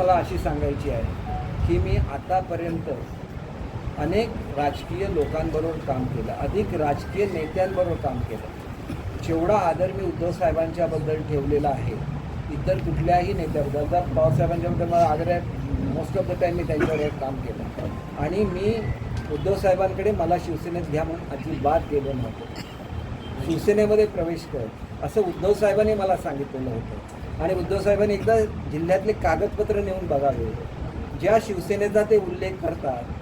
मला अशी सांगायची आहे की मी आतापर्यंत अनेक राजकीय लोकांबरोबर काम केलं अधिक राजकीय नेत्यांबरोबर काम केलं. जेवढा आदर मी उद्धव साहेबांच्याबद्दल ठेवलेला आहे इतर कुठल्याही नेत्याबद्दल तर बाबासाहेबांच्याबद्दल मला आदर आहे मोस्ट ऑफ द टाईम मी त्यांच्यावर काम केलं. आणि मी उद्धव साहेबांकडे मला शिवसेनेत घ्या म्हणून अजिबात गेलो नव्हतो. शिवसेनेमध्ये प्रवेश कर असं उद्धव साहेबांनी मला सांगितलेलं होतं. आणि उद्धव साहेबांनी एकदा जिल्ह्यातले कागदपत्र नेऊन बघावे. ज्या शिवसेनेचा ते उल्लेख करतात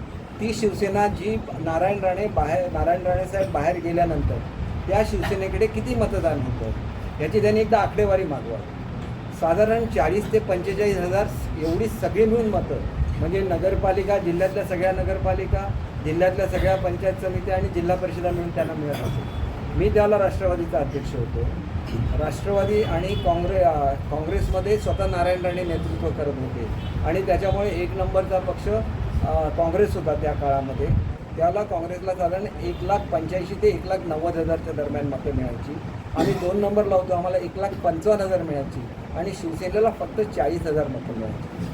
ती शिवसेना जी नारायण राणे बाहेर नारायण राणे साहेब बाहेर गेल्यानंतर त्या शिवसेनेकडे किती मतदान होतं याची त्यांनी एकदा आकडेवारी मागवा. साधारण चाळीस ते पंचेचाळीस हजार एवढी सगळी मिळून मतं म्हणजे नगरपालिका जिल्ह्यातल्या सगळ्या नगरपालिका जिल्ह्यातल्या सगळ्या पंचायत समित्या आणि जिल्हा परिषदा मिळून त्यांना मिळत असेल मी त्याला राष्ट्रवादीचा अध्यक्ष होतो. राष्ट्रवादी आणि काँग्रे काँग्रेसमध्ये स्वतः नारायण राणे नेतृत्व करत होते. आणि त्याच्यामुळे एक नंबरचा पक्ष काँग्रेस होता त्या काळामध्ये. त्याला काँग्रेसला साधारण एक लाख पंच्याऐंशी ते एक लाख नव्वद हजारच्या दरम्यान मतं मिळायची. आम्ही दोन नंबर लावतो आम्हाला एक लाख पंचावन्न हजार मिळायची. आणि शिवसेनेला फक्त चाळीस हजार मतं मिळायची.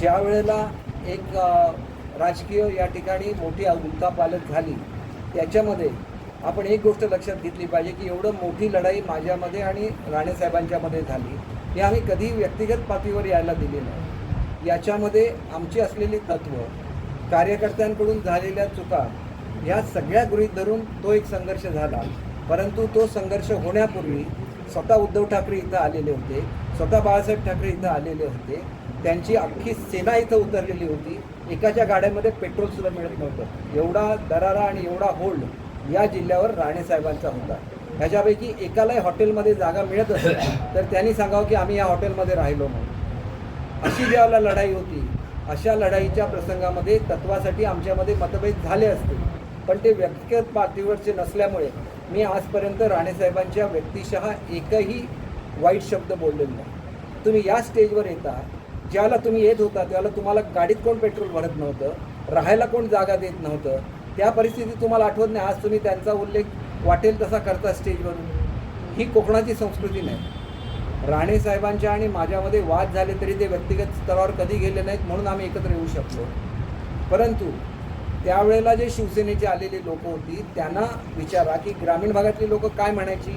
ज्या वेळेला एक राजकीय या ठिकाणी मोठी उलथापालट झाली त्याच्यामध्ये आपण एक गोष्ट लक्षात घेतली पाहिजे की एवढं मोठी लढाई माझ्यामध्ये आणि राणेसाहेबांच्यामध्ये झाली हे आम्ही कधी व्यक्तिगत पातळीवर यायला दिले नाही. याच्यामध्ये आमची असलेली तत्त्व कार्यकर्त्यांकडून झालेल्या चुका ह्या सगळ्या गृहीत धरून तो एक संघर्ष झाला. परंतु तो संघर्ष होण्यापूर्वी स्वतः उद्धव ठाकरे इथं आलेले होते स्वतः बाळासाहेब ठाकरे इथं आलेले होते. त्यांची अख्खी सेना इथं उतरलेली होती. एकाच्या गाड्यामध्ये पेट्रोलसुद्धा मिळत नव्हतं. एवढा दरारा आणि एवढा होल्ड या जिल्ह्यावर राणेसाहेबांचा होता ह्याच्यापैकी एकालाही हॉटेलमध्ये जागा मिळत असेल तर त्यांनी सांगावं की आम्ही या हॉटेलमध्ये राहिलो म्हणून. अशी ज्यावेळेला लढाई होती अशा लढाईच्या प्रसंगामध्ये तत्वासाठी आमच्यामध्ये मतभेद झाले असते. पण ते व्यक्तिगत पातळीवरचे नसल्यामुळे मी आजपर्यंत राणेसाहेबांच्या व्यक्तिशः एकही वाईट शब्द बोललेलो नाही. तुम्ही या स्टेजवर येता ज्याला तुम्ही येत होता त्यावेळेला तुम्हाला गाडीत कोण पेट्रोल भरत नव्हतं राहायला कोण जागा देत नव्हतं त्या परिस्थितीत तुम्हाला आठवत नाही. आज तुम्ही त्यांचा उल्लेख वाटेल तसा करता स्टेजवरून ही कोकणाची संस्कृती नाही. राणे साहेबांच्या आणि माझ्यामध्ये वाद झाले तरी ते व्यक्तिगत स्तरावर कधी गेले नाहीत म्हणून आम्ही एकत्र येऊ शकलो. परंतु त्यावेळेला जे शिवसेनेचे आलेली लोक होती त्यांना विचारा की ग्रामीण भागातली लोक काय म्हणायची?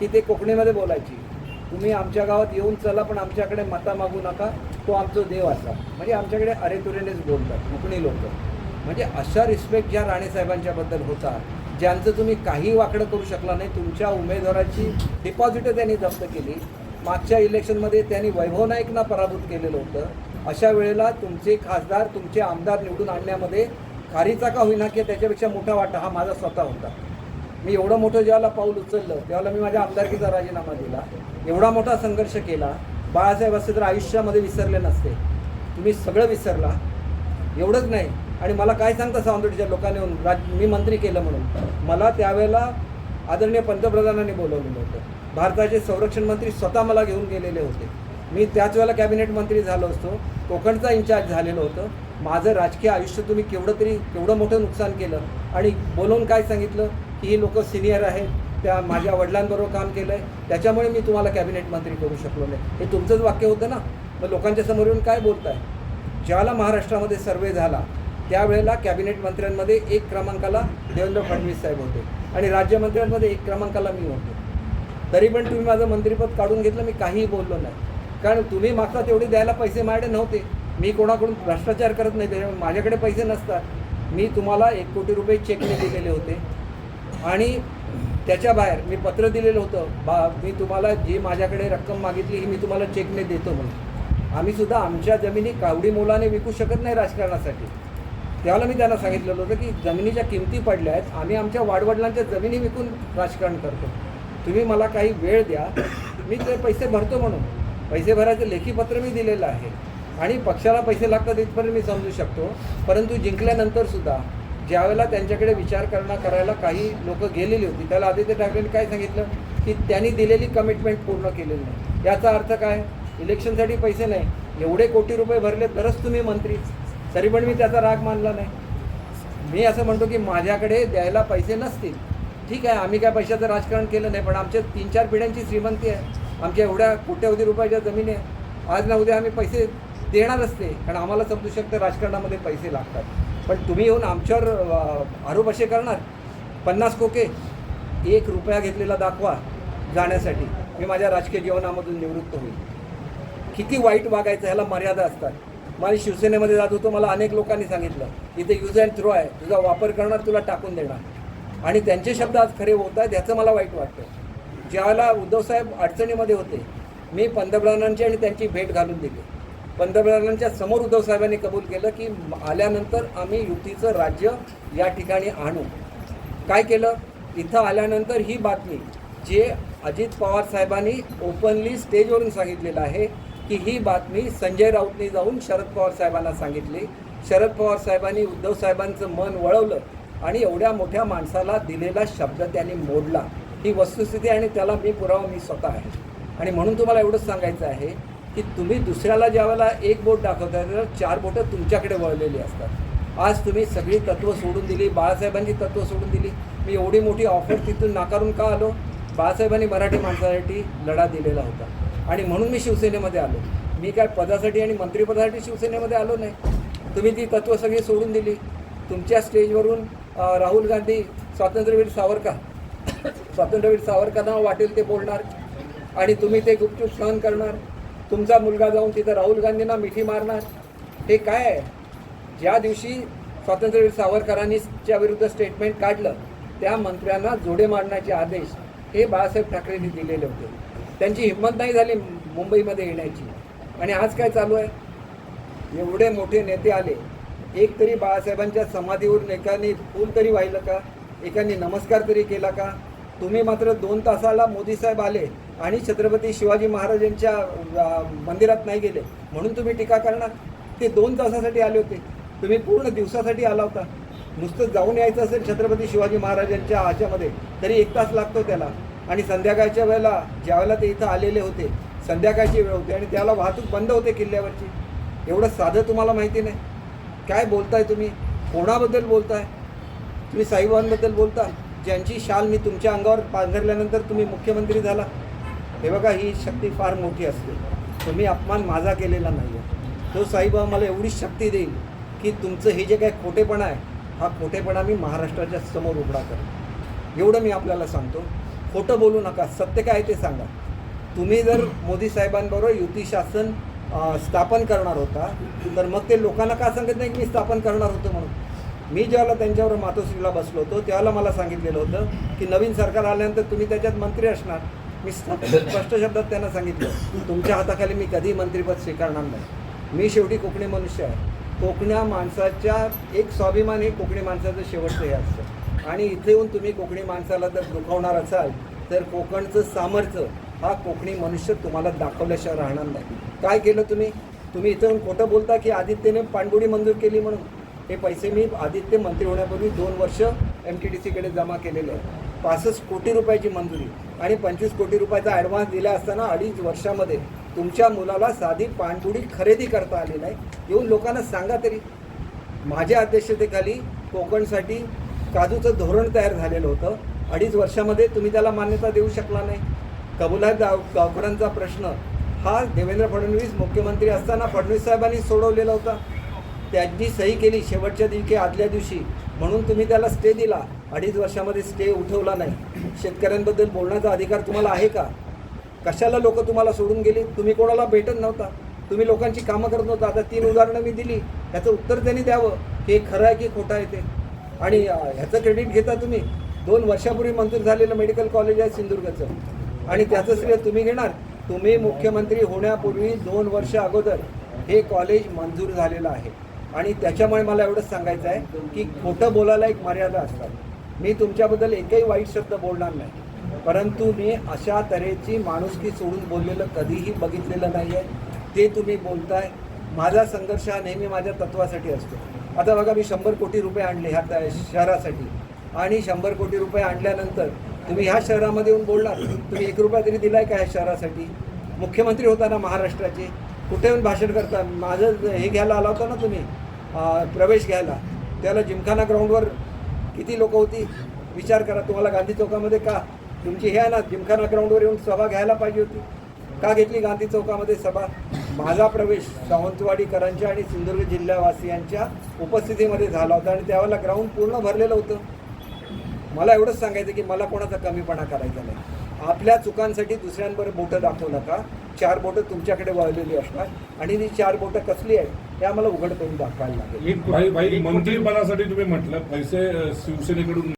की ते कोकणीमध्ये बोलायची. तुम्ही आमच्या गावात येऊन चला पण आमच्याकडे मता मागू नका. तो आमचा देव असा. म्हणजे आमच्याकडे अरेतुरेनेच बोलतात कोकणी लोक. म्हणजे अशा रिस्पेक्ट ज्या राणेसाहेबांच्याबद्दल होता ज्यांचं तुम्ही काही वाकडं करू शकला नाही तुमच्या उमेदवाराची डिपॉझिटं त्यांनी जप्त केली. मागच्या इलेक्शनमध्ये त्यांनी वैभव नाईकना पराभूत केलेलं होतं. अशा वेळेला तुमचे खासदार तुमचे आमदार निवडून आणण्यामध्ये खारीचा का होईना की त्याच्यापेक्षा मोठा वाटा हा माझा स्वतः होता. मी एवढं मोठं ज्यावेळेला पाऊल उचललं त्यावेळेला मी माझ्या आमदारकीचा राजीनामा दिला. एवढा मोठा संघर्ष केला. बाळासाहेब असे तर आयुष्यामध्ये विसरले नसते. तुम्ही सगळं विसरला. एवढंच नाही. आणि मला काय सांगता सावंतवाडीच्या लोकांनी येऊन राज मी मंत्री केलं म्हणून. मला त्यावेळेला आदरणीय पंतप्रधानांनी बोलवलेलं होतं. भारताचे संरक्षण मंत्री स्वतः मला घेऊन गेलेले होते. मी त्याच वेळेला कॅबिनेट मंत्री झालो असतो. कोकणचा इन्चार्ज झालेलं होतं. माझं राजकीय आयुष्य तुम्ही केवढं तरी केवढं मोठं नुकसान केलं. आणि बोलवून काय सांगितलं? की ही लोकं सिनियर आहेत. त्या माझ्या वडिलांबरोबर काम केलं आहे त्याच्यामुळे मी तुम्हाला कॅबिनेट मंत्री करू शकलो नाही. हे तुमचंच वाक्य होतं ना? मग लोकांच्या समोर येऊन काय बोलताय? ज्याला महाराष्ट्रामध्ये सर्वे झाला त्यावेळेला कॅबिनेट मंत्र्यांमध्ये एक क्रमांकाला देवेंद्र फडणवीस साहेब होते आणि राज्यमंत्र्यांमध्ये एक क्रमांकाला मी होतो. तरी पण तुम्ही माझं मंत्रिपद काढून घेतलं मी काहीही बोललो नाही. कारण तुम्ही मागता तेवढे द्यायला पैसे माझ्याकडे नव्हते. मी कोणाकडून भ्रष्टाचार करत नाही त्याच्यामुळे माझ्याकडे पैसे नसतात. मी तुम्हाला एक कोटी रुपये चेकने दिलेले होते. आणि त्याच्या बाहेर मी पत्र दिलेलं होतं बा मी तुम्हाला जी माझ्याकडे रक्कम मागितली ही मी तुम्हाला चेकने देतो म्हणून. आम्हीसुद्धा आमच्या जमिनी कावडी मोलाने विकू शकत नाही राजकारणासाठी. त्यावेळेला मी त्यांना सांगितलेलं होतं की जमिनीच्या किमती पडल्या आहेत आम्ही आमच्या वाडवडिलांच्या जमिनी विकून राजकारण करतो. तुम्ही मला काही वेळ द्या मी ते पैसे भरतो म्हणून. पैसे भरायचं लेखीपत्र मी दिलेलं आहे. आणि पक्षाला पैसे लागतात इथपर्यंत मी समजू शकतो. परंतु जिंकल्यानंतर सुद्धा ज्यावेळेला त्यांच्याकडे विचार करणं करायला काही लोक गेलेली होती त्याला आदित्य ठाकरेंनी काय सांगितलं? की त्यांनी दिलेली कमिटमेंट पूर्ण केलेली नाही. याचा अर्थ काय? इलेक्शनसाठी पैसे नाही. एवढे कोटी रुपये भरले तरच तुम्ही मंत्रीच तरी पण मी त्याचा राग मानला नाही. मी असं म्हणतो की माझ्याकडे द्यायला पैसे नसतील. ठीक आहे आम्ही काय पैशाचं राजकारण केलं नाही पण आमच्या तीन चार पिढ्यांची श्रीमंती आहे. आमच्या एवढ्या कोट्यावधी रुपयाच्या जमिनी आहे. आज ना उद्या आम्ही पैसे देणारच ते कारण आम्हाला समजू शकतं राजकारणामध्ये पैसे लागतात. पण तुम्ही येऊन आमच्यावर आरोप असे करणार? पन्नास कोके एक रुपया घेतलेला दाखवा जाण्यासाठी. मी माझ्या राजकीय जीवनामधून निवृत्त होईल. किती वाईट वागायचं ह्याला मर्यादा असतात. मला शिवसेनेमध्ये जात होतो मला अनेक लोकांनी सांगितलं इथे यूज अँड थ्रो आहे तुझा वापर करणार तुला टाकून देणार. आणि त्यांचे शब्द आज खरे होत आहेत ह्याचं मला वाईट वाटतं ज्यावेळेला उद्धवसाहेब अडचणीमध्ये होते मी पंतप्रधानांची आणि त्यांची भेट घालून दिली. पंतप्रधानांच्या समोर उद्धवसाहेबांनी कबूल केलं की आल्यानंतर आम्ही युतीचं राज्य या ठिकाणी आणू. काय केलं? इथं आल्यानंतर ही बातमी जे अजित पवार साहेबांनी ओपनली स्टेजवरून सांगितलेलं आहे की ही बातमी संजय राऊतने जाऊन शरद पवार साहेबांना सांगितली. शरद पवार साहेबांनी उद्धव साहेबांचं मन वळवलं आणि एवढ्या मोठ्या माणसाला दिलेला शब्द त्यांनी मोडला. ही वस्तुस्थिती आणि त्याला मी पुरावा मी स्वतः आहे. आणि म्हणून तुम्हाला एवढंच सांगायचं आहे की तुम्ही दुसऱ्याला ज्यावेळेला एक बोट दाखवता तर चार बोटं तुमच्याकडे वळलेली असतात. आज तुम्ही सगळी तत्त्व सोडून दिली बाळासाहेबांची तत्त्व सोडून दिली. मी एवढी मोठी ऑफर तिथून नाकारून का आलो? बाळासाहेबांनी मराठी माणसासाठी लढा दिलेला होता. आणि म्हणून मी शिवसेनेमध्ये आलो. मी काय पदासाठी आणि मंत्रिपदासाठी शिवसेनेमध्ये आलो नाही. तुम्ही ती तत्त्व सगळी सोडून दिली. तुमच्या स्टेजवरून राहुल गांधी स्वातंत्र्यवीर सावरकर स्वातंत्र्यवीर सावरकरांना वाटेल ते बोलणार. आणि तुम्ही ते गुपचूप सहन करणार. तुमचा मुलगा जाऊन तिथं राहुल गांधींना मिठी मारणार. हे काय आहे? ज्या दिवशी स्वातंत्र्यवीर सावरकरांनीच्या विरुद्ध स्टेटमेंट काढलं त्या मंत्र्यांना जोडे मारण्याचे आदेश हे बाळासाहेब ठाकरेंनी दिलेले होते. त्यांची हिंमत नाही झाली मुंबईमध्ये येण्याची. आणि आज काय चालू आहे? एवढे मोठे नेते आले. एक तरी बाळासाहेबांच्या समाधीवरून एकाने फूल तरी वाहिलं का? एकाने नमस्कार तरी केला का? तुम्ही मात्र दोन तासाला मोदी साहेब आले आणि छत्रपती शिवाजी महाराजांच्या मंदिरात नाही गेले. म्हणून तुम्ही टीका करणार? ते दोन तासासाठी आले होते. तुम्ही पूर्ण दिवसासाठी आला होता. नुसतं जाऊन यायचं असेल छत्रपती शिवाजी महाराजांच्या आशामध्ये तरी एक तास लागतो त्याला. आणि संध्याकाळच्या वेळेला ज्यावेळेला ते इथं आलेले होते संध्याकाळची वेळ होती आणि त्याला वाहतूक बंद होते किल्ल्यावरची. एवढं साधं तुम्हाला माहिती नाही. काय बोलताय तुम्ही? कोणाबद्दल बोलताय? तुम्ही साईबाबांबद्दल बोलता ज्यांची शाल मी तुमच्या अंगावर पांघरल्यानंतर तुम्ही मुख्यमंत्री झाला. हे बघा ही शक्ती फार मोठी असते. तुम्ही अपमान माझा केलेला नाही आहे तो साईबाबा मला एवढी शक्ती देईल की तुमचं हे जे काय खोटेपणा आहे हा खोटेपणा मी महाराष्ट्राच्या समोर उघडा करेन. एवढं मी आपल्याला सांगतो. खोटं बोलू नका सत्य काय ते सांगा. तुम्ही जर मोदी साहेबांबरोबर युती शासन स्थापन करणार होता तर मग ते लोकांना का सांगत नाही की मी स्थापन करणार होतो म्हणून? मी ज्यावेळेला त्यांच्यावर मातोश्रीला बसलो होतो त्यावेळेला मला सांगितलेलं होतं की नवीन सरकार आल्यानंतर तुम्ही त्याच्यात मंत्री असणार. मी स्पष्ट शब्दात त्यांना सांगितलं तुमच्या हाताखाली मी कधी मंत्रिपद स्वीकारणार नाही. मी शेवटी कोकणी मनुष्य आहे. कोकण्या माणसाच्या एक स्वाभिमान हे कोकणी माणसाचं शेवटचं हे असतं. आणि इथे येऊन तुम्ही कोकणी माणसाला जर दुखवणार असाल तर कोकणचं सामर्थ्य हा कोकणी मनुष्य तुम्हाला दाखवल्याशिवाय राहणार नाही. काय केलं तुम्ही? तुम्ही इथं येऊन खोटं बोलता की आदित्यने पाणबुडी मंजूर केली म्हणून? हे पैसे मी आदित्य मंत्री होण्यापूर्वी दोन वर्ष एम टी डी सीकडे जमा केलेले आहे पासष्ट कोटी रुपयाची मंजुरी आणि पंचवीस कोटी रुपयाचा ॲडव्हान्स दिला असताना अडीच वर्षामध्ये तुमच्या मुलाला साधी पाणबुडी खरेदी करता आली नाही. येऊन लोकांना सांगा तरी. माझ्या अध्यक्षतेखाली कोकणसाठी काजूचं धोरण तयार झालेलं होतं. अडीच वर्षामध्ये तुम्ही त्याला मान्यता देऊ शकला नाही. कबुलात गाव गावकऱ्यांचा प्रश्न. हा देवेंद्र फडणवीस मुख्यमंत्री असताना फडणवीस साहेबांनी सोडवलेला होता. त्यांनी सही केली शेवटच्या दिवशी आदल्या दिवशी. म्हणून तुम्ही त्याला स्टे दिला. अडीच वर्षामध्ये स्टे उठवला नाही. शेतकऱ्यांबद्दल बोलण्याचा अधिकार तुम्हाला आहे का? कशाला लोक तुम्हाला सोडून गेली? तुम्ही कोणाला भेटत नव्हता. तुम्ही लोकांची कामं करत नव्हता. आता तीन उदाहरणं मी दिली. ह्याचं उत्तर त्यांनी द्यावं. हे खरं आहे की खोटं आहे ते? आणि ह्याचं क्रेडिट घेता तुम्ही. दोन वर्षापूर्वी मंजूर झालेलं मेडिकल कॉलेज आहे सिंधुदुर्गचं. आणि त्याचं श्रेय तुम्ही घेणार. तुम्ही मुख्यमंत्री होण्यापूर्वी दोन वर्ष अगोदर हे कॉलेज मंजूर झालेलं आहे. आणि त्याच्यामुळे मला एवढंच सांगायचं आहे की खोटं बोलायला एक मर्यादा असतात. मी तुमच्याबद्दल एकही वाईट शब्द बोलणार नाही. परंतु मी अशा तऱ्हेची माणुसकी सोडून बोललेलं कधीही बघितलेलं नाही आहे ते तुम्ही बोलताय. माझा संघर्ष हा नेहमी माझ्या तत्वासाठी असतो. आता बघा मी शंभर कोटी रुपये आणले ह्या त्या शहरासाठी. आणि शंभर कोटी रुपये आणल्यानंतर तुम्ही ह्या शहरामध्ये येऊन बोलणार तुम्ही एक रुपया तरी दिलाय का ह्या शहरासाठी? मुख्यमंत्री होता ना महाराष्ट्राचे. कुठे येऊन भाषण करता? माझं हे घ्यायला आला होता ना तुम्ही प्रवेश घ्यायला. त्याला जिमखाना ग्राउंडवर किती लोक होती? विचार करा तुम्हाला गांधी चौकामध्ये का? तुमची हे आहे ना जिमखाना ग्राउंडवर येऊन सभा घ्यायला पाहिजे होती. का घेतली गांधी चौकामध्ये सभा? माझा प्रवेश सावंतवाडीकरांच्या आणि सिंधुदुर्ग जिल्हावासियांच्या उपस्थितीमध्ये झाला होता आणि त्यावेळेला ग्राउंड पूर्ण भरलेलं होतं. मला एवढंच सांगायचं की मला कोणाचा कमीपणा करायचा नाही. आपल्या चुकांसाठी दुसऱ्यांवर बोटं दाखवू नका. चार बोटं तुमच्याकडे वळलेली असणार आणि ती चार बोटं कसली आहेत हे आम्हाला उघड करून दाखवायला लागेल. एक भाई कोटी- तुम्ही म्हटलं पैसे शिवसेनेकडून